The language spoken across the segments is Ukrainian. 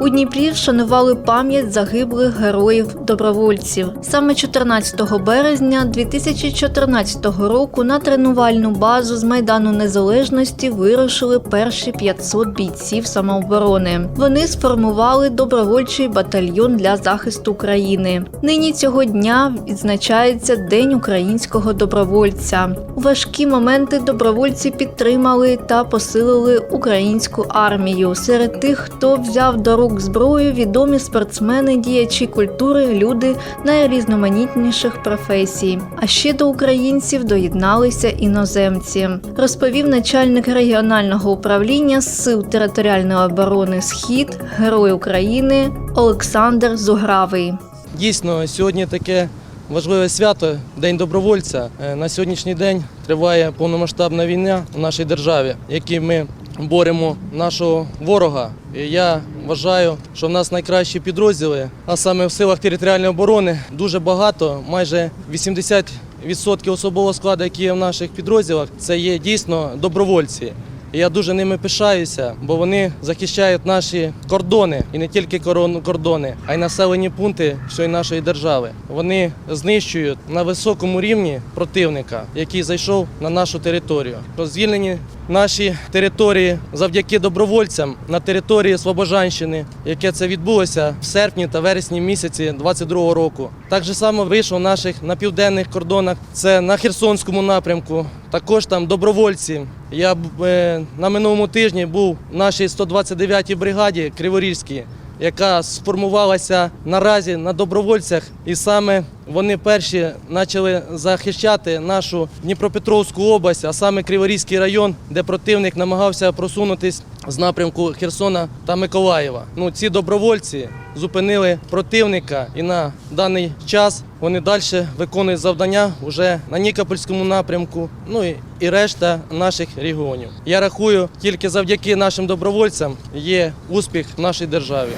У Дніпрі вшанували пам'ять загиблих героїв-добровольців. Саме 14 березня 2014 року на тренувальну базу з Майдану Незалежності вирушили перші 500 бійців самооборони. Вони сформували добровольчий батальйон для захисту країни. Нині цього дня відзначається День українського добровольця. У важкі моменти добровольці підтримали та посилили українську армію. Серед тих, хто взяв до рук зброю, відомі спортсмени, діячі культури, люди найрізноманітніших професій. А ще до українців доєдналися іноземці, розповів начальник регіонального управління Сил територіальної оборони Схід, Герой України Олександр Зугравий. Дійсно, сьогодні таке важливе свято День добровольця. Е, На сьогоднішній день триває повномасштабна війна в нашій державі, в якій ми боремо нашого ворога. Я вважаю, що в нас найкращі підрозділи, а саме в силах територіальної оборони дуже багато, майже 80% особового складу, який є в наших підрозділах, це є дійсно добровольці. Я дуже ними пишаюся, бо вони захищають наші кордони і не тільки кордони, а й населені пункти всієї нашої держави. Вони знищують на високому рівні противника, який зайшов на нашу територію. Звільнені наші території завдяки добровольцям на території Слобожанщини, яке це відбулося в серпні та вересні місяці 22-го року. Так же само вийшло наших на південних кордонах. Це на Херсонському напрямку. Також там добровольці. Я е, на минулому тижні був в нашій 129-й бригаді Криворізькій, яка сформувалася наразі на добровольцях, і саме вони перші почали захищати нашу Дніпропетровську область, а саме Криворізький район, де противник намагався просунутись з напрямку Херсона та Миколаєва. Ну ці добровольці зупинили противника, і на даний час вони далі виконують завдання вже на Нікопольському напрямку. Ну і, і решта наших регіонів. Я рахую, тільки завдяки нашим добровольцям є успіх в нашій державі.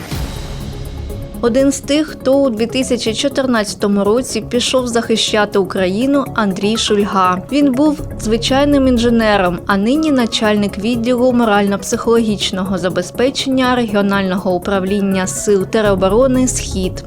Один з тих, хто у 2014 році пішов захищати Україну, Андрій Шульга. Він був звичайним інженером, а нині начальник відділу морально-психологічного забезпечення регіонального управління сил тероборони Схід.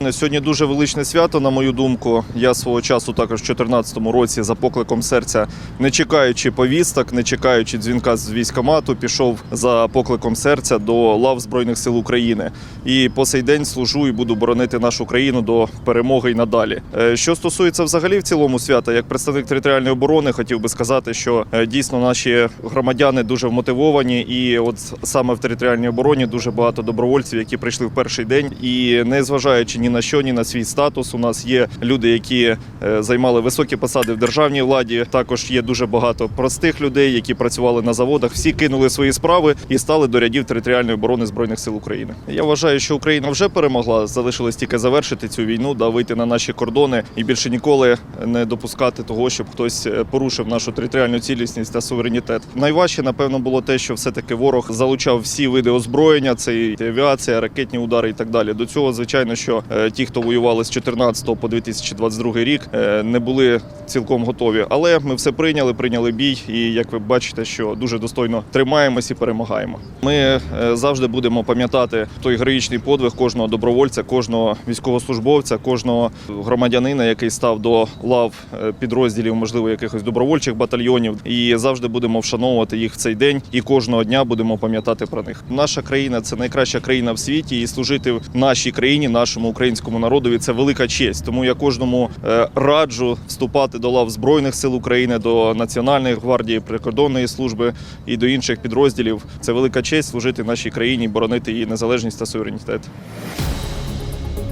Сьогодні дуже величне свято, на мою думку. Я свого часу також в 2014 році за покликом серця, не чекаючи повісток, не чекаючи дзвінка з військомату, пішов за покликом серця до лав Збройних сил України. І по сей день служу і буду боронити нашу країну до перемоги й надалі. Е, Що стосується взагалі в цілому свята, як представник територіальної оборони, хотів би сказати, що е, дійсно наші громадяни дуже вмотивовані, і от саме в територіальній обороні дуже багато добровольців, які прийшли в перший день, і не зважаючи ні на що, ні на свій статус, у нас є люди, які е, займали високі посади в державній владі. Також є дуже багато простих людей, які працювали на заводах. Всі кинули свої справи і стали до рядів територіальної оборони збройних сил України. Я вважаю, що Україна вже перемогла. Залишилось тільки завершити цю війну, да вийти на наші кордони і більше ніколи не допускати того, щоб хтось е, порушив нашу територіальну цілісність та суверенітет. Найважче, напевно, було те, що все-таки ворог залучав всі види озброєння, це і авіація, ракетні удари і так далі. До цього, звичайно, що е, ті, хто воювали з 14 по 2022 рік, е, не були цілком готові. Але ми все прийняли, прийняли бій, і як ви бачите, що дуже достойно тримаємось і перемагаємо. Ми е, завжди будемо пам'ятати той героїчний подвиг кожного добровольця, кожного військовослужбовця, кожного громадянина, який став до лав е, підрозділів, можливо, якихось добровольчих батальйонів, і завжди будемо вшановувати їх в цей день. І кожного дня будемо пам'ятати про них. Наша країна це найкраща країна в світі, і служити в нашій країні, нашому українському народові це велика честь. Тому я кожному е, раджу вступати до лав збройних сил України, до Національної гвардії, прикордонної служби і до інших підрозділів. Це велика честь служити нашій країні, боронити її незалежність та суверенітет.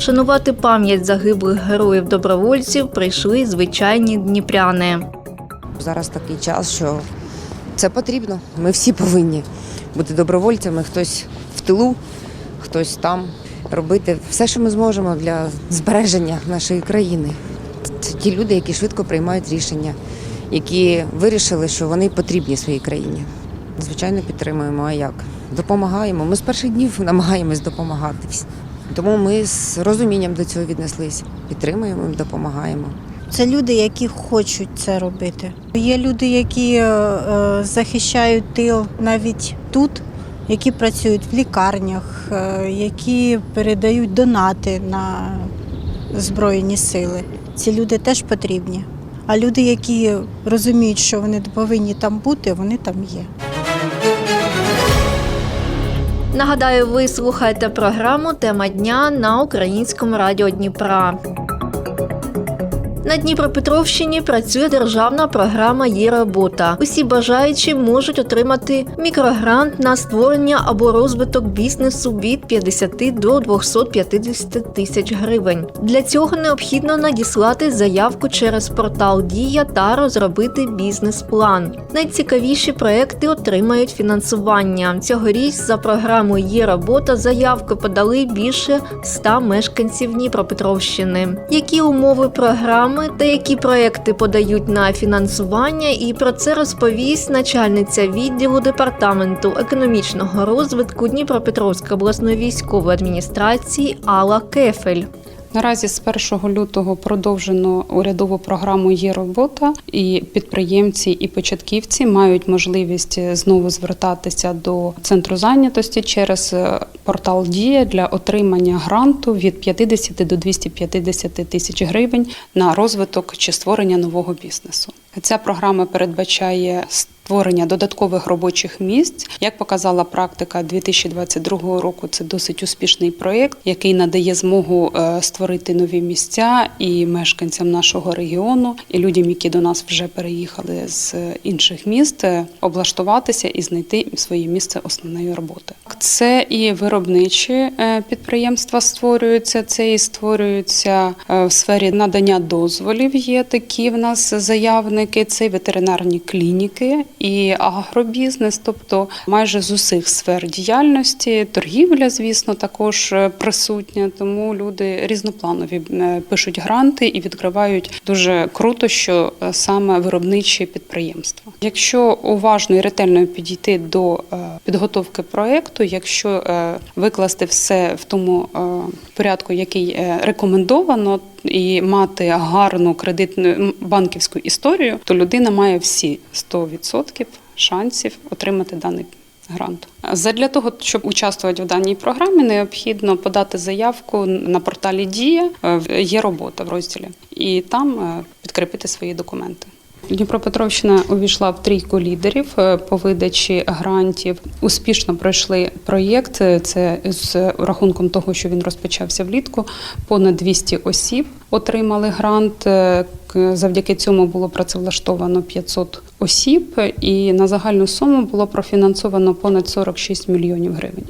Шанувати пам'ять загиблих героїв-добровольців прийшли звичайні дніпряни. Зараз такий час, що це потрібно. Ми всі повинні бути добровольцями. Хтось в тилу, хтось там. Робити все, що ми зможемо для збереження нашої країни. Це ті люди, які швидко приймають рішення, які вирішили, що вони потрібні своїй країні. Звичайно, підтримуємо. А як? допомагаємо. Ми з перших днів намагаємось допомагати. Тому ми з розумінням до цього віднеслись. Підтримуємо допомагаємо. Це люди, які хочуть це робити. Є люди, які е, е, захищають тил навіть тут, які працюють в лікарнях, е, які передають донати на Збройні сили. Ці люди теж потрібні. А люди, які розуміють, що вони повинні там бути, вони там є. Нагадаю, ви слухаєте програму Тема дня на українському радіо Дніпра. На Дніпропетровщині працює державна програма «Є робота». Усі бажаючі можуть отримати мікрогрант на створення або розвиток бізнесу від 50 до 250 тисяч гривень. Для цього необхідно надіслати заявку через портал Дія та розробити бізнес-план. Найцікавіші проекти отримають фінансування. Цьогоріч за програмою «Є робота» заявки подали більше 100 мешканців Дніпропетровщини. Які умови програми та які проекти подають на фінансування, і про це розповість начальниця відділу департаменту економічного розвитку Дніпропетровської обласної військової адміністрації Алла Кефель. Наразі з 1 лютого продовжено урядову програму Є робота, і підприємці і початківці мають можливість знову звертатися до центру зайнятості через е, портал Дія для отримання гранту від 50 до 250 тисяч гривень на розвиток чи створення нового бізнесу. Ця програма передбачає створення додаткових робочих місць. Як показала практика 2022 року, це досить успішний проєкт, який надає змогу е, створити нові місця і мешканцям нашого регіону, і людям, які до нас вже переїхали з інших міст, е, облаштуватися і знайти своє місце основної роботи. Це і виробничі е, підприємства створюються. Це і створюються е, в сфері надання дозволів. Є такі в нас заявники. Це ветеринарні клініки і агробізнес, тобто майже з усіх сфер діяльності, торгівля, звісно, також е, присутня. Тому люди різнопланові е, пишуть гранти і відкривають дуже круто, що е, саме виробничі підприємства. Якщо уважно і ретельно підійти до підготовки проекту, якщо викласти все в тому порядку, який рекомендовано, і мати гарну кредитну банківську історію, то людина має всі 100% шансів отримати даний грант. Задля того, щоб участвувати в даній програмі, необхідно подати заявку на порталі Дія Е, є робота в розділі, і там е, підкріпити свої документи. Дніпропетровщина увійшла в трійку лідерів е, по видачі грантів. Успішно пройшли проєкт. Е, Це з рахунком того, що він розпочався влітку. Понад 200 осіб отримали грант. Е, Завдяки цьому було працевлаштовано 500 осіб, і на загальну суму було профінансовано понад 46 мільйонів гривень.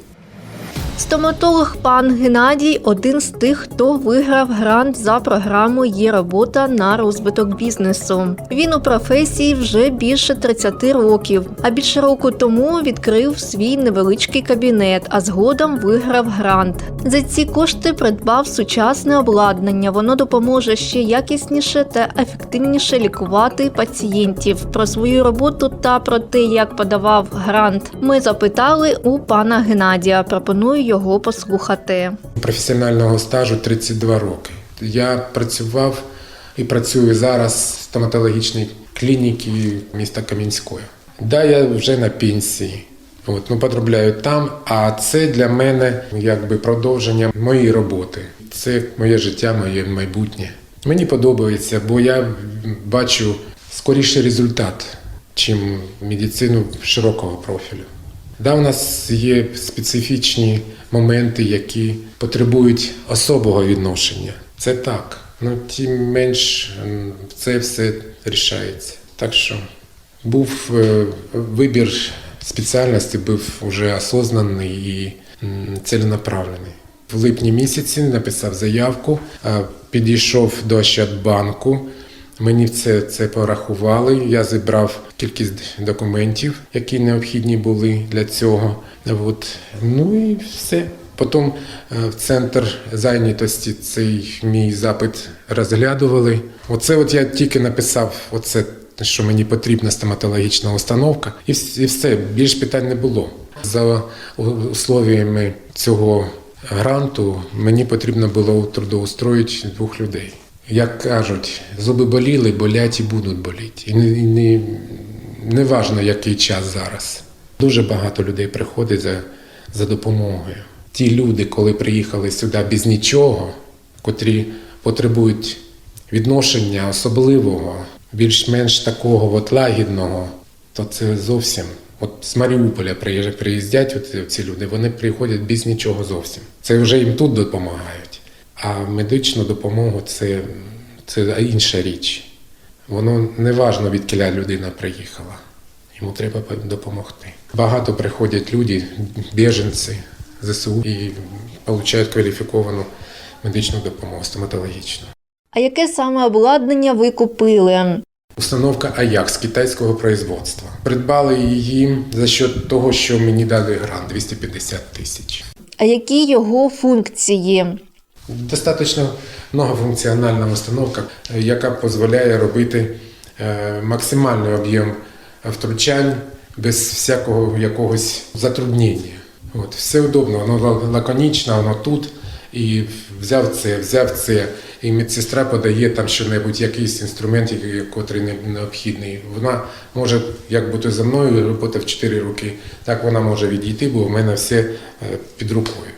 Стоматолог пан Геннадій один з тих, хто виграв грант за програмою Є робота на розвиток бізнесу. Він у професії вже більше 30 років, а більше року тому відкрив свій невеличкий кабінет, а згодом виграв грант. За ці кошти придбав сучасне обладнання. Воно допоможе ще якісніше та ефективніше лікувати пацієнтів. Про свою роботу та про те, як подавав грант, ми запитали у пана Геннадія. Пропоную його послухати. професіонального стажу 32 роки. Я працював і працюю зараз в стоматологічній клініці міста Кам'янської. Да, я вже на пенсії. От, ну, подробляю там, а це для мене якби продовження моєї роботи. Це моє життя, моє майбутнє. Мені подобається, бо я бачу скоріше результат, чим медицину широкого профілю. Да, у нас є специфічні моменти, які потребують особого відношення. Це так. Ну, тим менш це все рішається. Так що був е, вибір спеціальності, був вже осознаний і ціленаправлений. В липні місяці написав заявку, підійшов до Ощадбанку. Мені це, це порахували. Я зібрав кількість документів, які необхідні були для цього. От. Ну і все. Потім е, в центр зайнятості цей мій запит розглядували. Оце от я тільки написав оце що мені потрібна стоматологічна установка, і все, більш питань не було. За условиями цього гранту мені потрібно було трудоустроїти двох людей. Як кажуть, зуби боліли, болять і будуть боліти. І не, не, важно, який час зараз. Дуже багато людей приходить за, за допомогою. Ті люди, коли приїхали сюди без нічого, котрі потребують відношення особливого, більш-менш такого от лагідного, то це зовсім. От з Маріуполя приїздять от ці люди, вони приходять без нічого зовсім. Це вже їм тут допомагають. А медичну допомогу це, це інша річ. Воно не важно, від кіля людина приїхала. Йому треба допомогти. Багато приходять люди, біженці ЗСУ і отримують кваліфіковану медичну допомогу стоматологічну. А яке саме обладнання ви купили? Установка Аякс китайського производства. Придбали її за счет того, що мені дали грант 250 тисяч. А які його функції? Достатньо многофункціональна установка, яка дозволяє робити е, максимальний об'єм втручань без всякого якогось затруднення. От, все удобно, воно ла- лаконічно, воно тут. І взяв це, взяв це, і медсестра подає там що-небудь, якийсь інструмент, який- не- необхідний. Вона може, як бути за мною, робота в 4 роки, так вона може відійти, бо в мене все е, під рукою.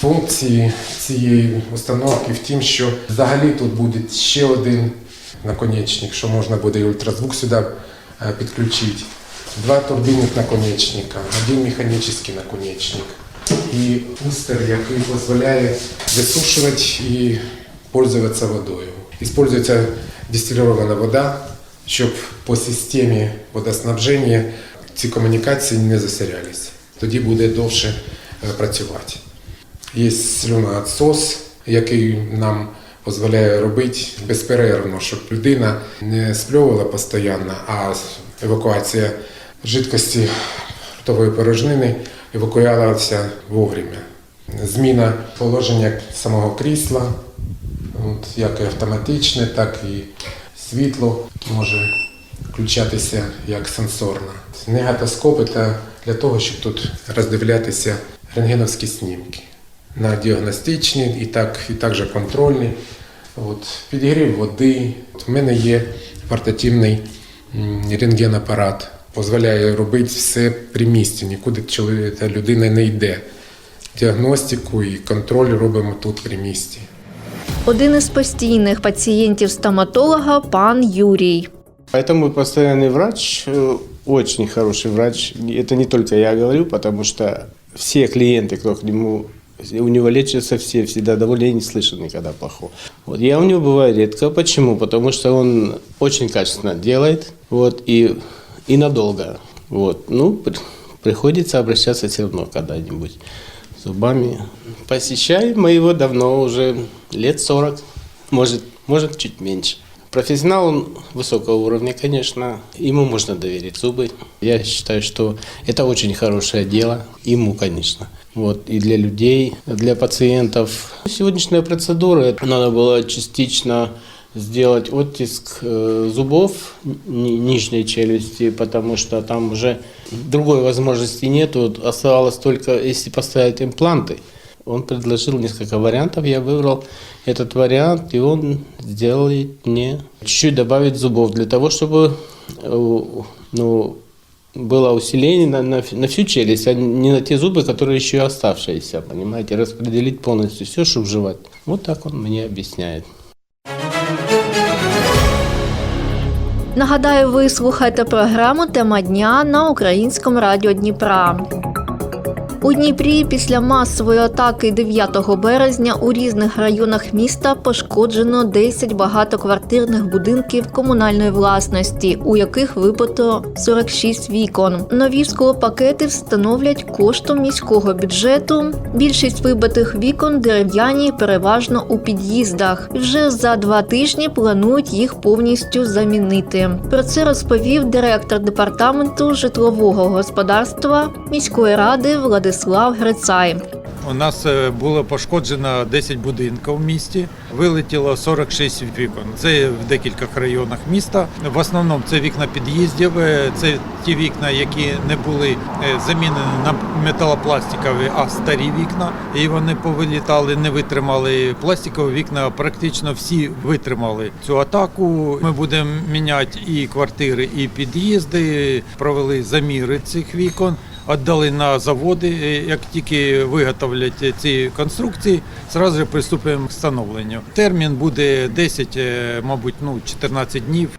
Функції цієї установки в тім, що взагалі тут буде ще один наконечник, що можна буде і ультразвук сюди е, підключити. Два турбінних наконечника, один механічний наконечник і устер, який дозволяє висушувати і пользуватися водою. Использується дистильована вода, щоб по системі водоснабження ці комунікації не засорялися. Тоді буде довше е, працювати. Є слюноотсос, який нам дозволяє робити безперервно, щоб людина не спльовувала постійно, а евакуація жидкості ротової порожнини евакуювалася вовремя. Зміна положення самого крісла, от, як і автоматичне, так і світло може включатися як сенсорно. Негатоскоп – це для того, щоб тут роздивлятися рентгеновські знімки на діагностичні і так, і також контрольні. От, підігрів води. От, в мене є портативний м, рентгенапарат, дозволяє робити все при місці, нікуди чоловік- та людина не йде. Діагностику і контроль робимо тут при місці. Один із постійних пацієнтів стоматолога пан Юрій. Поэтому постоянный врач, э, очень хороший врач, это не только я говорю, потому что все клиенты, кто к нему, у него лечатся все, всегда довольны, я не слышу никогда плохого. Вот, я у него бываю редко. Почему? Потому что он очень качественно делает, вот, и, и надолго. Вот, ну, при- приходится обращаться все равно когда-нибудь зубами. Посещаем мы его давно, уже лет 40, может, может чуть меньше. Профессионал он высокого уровня, конечно, ему можно доверить зубы. Я считаю, что это очень хорошее дело, ему, конечно. Вот, и для людей, для пациентов. Сегодняшняя процедура, надо было частично сделать оттиск э, зубов ни- нижней челюсти, потому что там уже другой возможности нет. Вот оставалось только, если поставить импланты. Он предложил несколько вариантов, я выбрал этот вариант, и он сделает мне чуть-чуть добавить зубов для того, чтобы э, ну, было усиление на, на, ф- на всю челюсть, а не на те зубы, которые еще оставшиеся, понимаете, распределить полностью все, чтобы жевать. Вот так он мне объясняет. Нагадаю, ви слухаєте програму Тема дня на українському радіо Дніпра. У Дніпрі після масової атаки 9 березня у різних районах міста пошкоджено 10 багатоквартирних будинків комунальної власності, у яких вибито 46 вікон. Нові склопакети встановлять коштом міського бюджету. Більшість вибитих вікон дерев'яні, переважно у під'їздах. Вже за два тижні планують їх повністю замінити. Про це розповів директор департаменту житлового господарства міської ради Владислав Грицай. У нас е, було пошкоджено 10 будинків в місті, вилетіло 46 вікон. Це в декількох районах міста. В основному це вікна під'їздів, е, це ті вікна, які не були е, замінені на металопластикові, а старі вікна. І вони повилітали, не витримали. Пластикові вікна практично всі витримали цю атаку. Ми будемо міняти і квартири, і під'їзди. Провели заміри цих вікон. Віддали на заводи. Е, Як тільки виготовлять ці конструкції, зразу приступимо к встановленню. Термін буде 10, е, мабуть, ну 14 днів.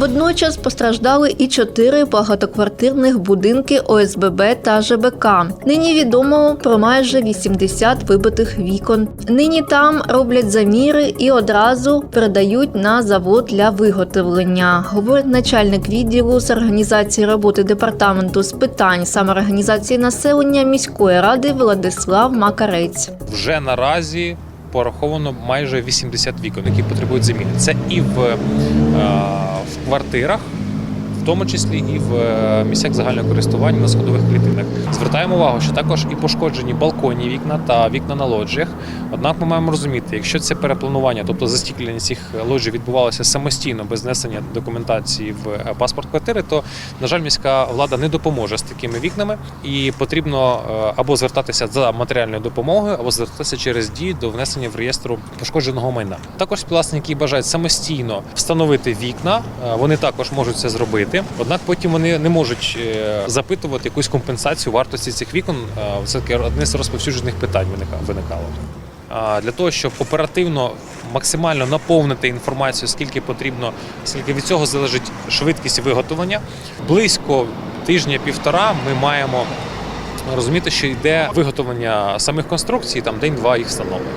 Водночас постраждали і чотири багатоквартирних будинки ОСББ та ЖБК. Нині відомо про майже 80 вибитих вікон. Нині там роблять заміри і одразу передають на завод для виготовлення, говорить начальник відділу з організації роботи департаменту з питань самоорганізації населення міської ради Владислав Макарець. вже наразі пораховано майже 80 вікон, які потребують заміни. Це і в, е, в квартирах, в тому числі і в е, місцях загального користування на сходових клітинах. Звертаємо увагу, що також і пошкоджені балконні вікна та вікна на лоджіях. Однак ми маємо розуміти, якщо це перепланування, тобто застіклення цих лоджій відбувалося самостійно без внесення документації в е, паспорт квартири, то на жаль, міська влада не допоможе з такими вікнами, і потрібно е, або звертатися за матеріальною допомогою, або звертатися через дії до внесення в реєстру пошкодженого майна. Також співвласники, бажають самостійно встановити вікна, вони також можуть це зробити. Однак потім вони не можуть е, запитувати якусь компенсацію вартості цих вікон. Це таке одне з розповсюджених питань виникало. Для того, щоб оперативно максимально наповнити інформацію, скільки потрібно, скільки від цього залежить швидкість виготовлення, близько тижня-півтора ми маємо розуміти, що йде виготовлення самих конструкцій, там день-два їх встановлення.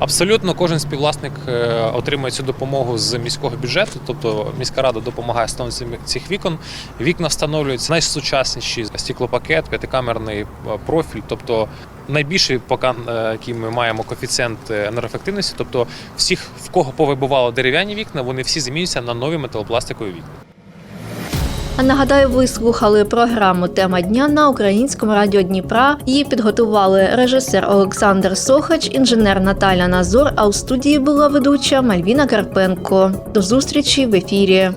Абсолютно кожен співвласник е, отримує цю допомогу з міського бюджету, тобто міська рада допомагає встановленню цих вікон. Вікна встановлюються найсучасніші стеклопакет, п'ятикамерний е, профіль, тобто найбільший поки, е, який ми маємо коефіцієнт енергоефективності, тобто всіх, в кого повибивало дерев'яні вікна, вони всі замінюються на нові металопластикові вікна. А нагадаю, ви слухали програму Тема дня на українському радіо Дніпра. Її підготували режисер Олександр Сохач, інженер Наталя Назор. А у студії була ведуча Мальвіна Карпенко. До зустрічі в ефірі.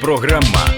Програма